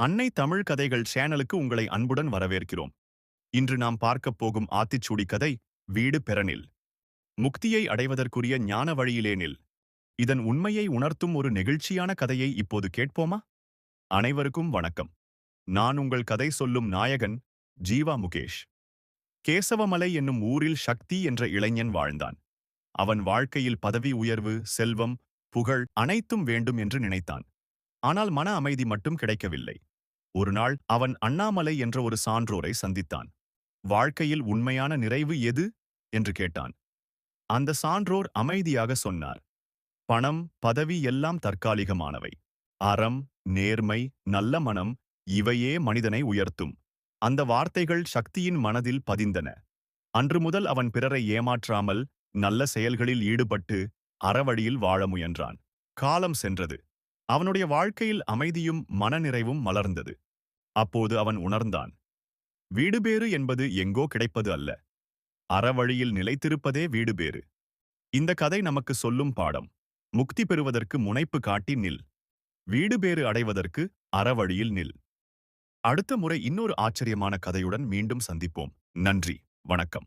அன்னை தமிழ் கதைகள் சேனலுக்கு உங்களை அன்புடன் வரவேற்கிறோம். இன்று நாம் பார்க்கப் போகும் ஆத்திச்சூடி கதை வீடு பெறனில். முக்தியை அடைவதற்குரிய ஞான வழியிலேனில் இதன் உண்மையை உணர்த்தும் ஒரு நெகிழ்ச்சியான கதையை இப்போது கேட்போமா? அனைவருக்கும் வணக்கம். நான் உங்கள் கதை சொல்லும் நாயகன் ஜீவா முகேஷ். கேசவமலை என்னும் ஊரில் சக்தி என்ற இளைஞன் வாழ்ந்தான். அவன் வாழ்க்கையில் பதவி உயர்வு செல்வம் புகழ் அனைத்தும் வேண்டும் என்று நினைத்தான். ஆனால் மன அமைதி மட்டும் கிடைக்கவில்லை. ஒருநாள் அவன் அண்ணாமலை என்ற ஒரு சான்றோரை சந்தித்தான். வாழ்க்கையில் உண்மையான நிறைவு எது? என்று கேட்டான். அந்த சான்றோர் அமைதியாக சொன்னார். பணம் பதவி எல்லாம் தற்காலிகமானவை. அறம் நேர்மை நல்ல மனம் இவையே மனிதனை உயர்த்தும். அந்த வார்த்தைகள் சக்தியின் மனதில் பதிந்தன. அன்று முதல் அவன் பிறரை ஏமாற்றாமல் நல்ல செயல்களில் ஈடுபட்டு அறவழியில் வாழ முயன்றான். காலம் சென்றது. அவனுடைய வாழ்க்கையில் அமைதியும் மனநிறைவும் மலர்ந்தது. அப்போது அவன் உணர்ந்தான். வீடுபேறு என்பது எங்கோ கிடைப்பது அல்ல. அறவழியில் நிலைத்திருப்பதே வீடுபேறு இந்த கதை நமக்கு சொல்லும் பாடம். முக்தி பெறுவதற்கு முனைப்பு காட்டி நில். வீடுபேறு அடைவதற்கு அறவழியில் நில். அடுத்த முறை இன்னொரு ஆச்சரியமான கதையுடன் மீண்டும் சந்திப்போம். நன்றி. வணக்கம்.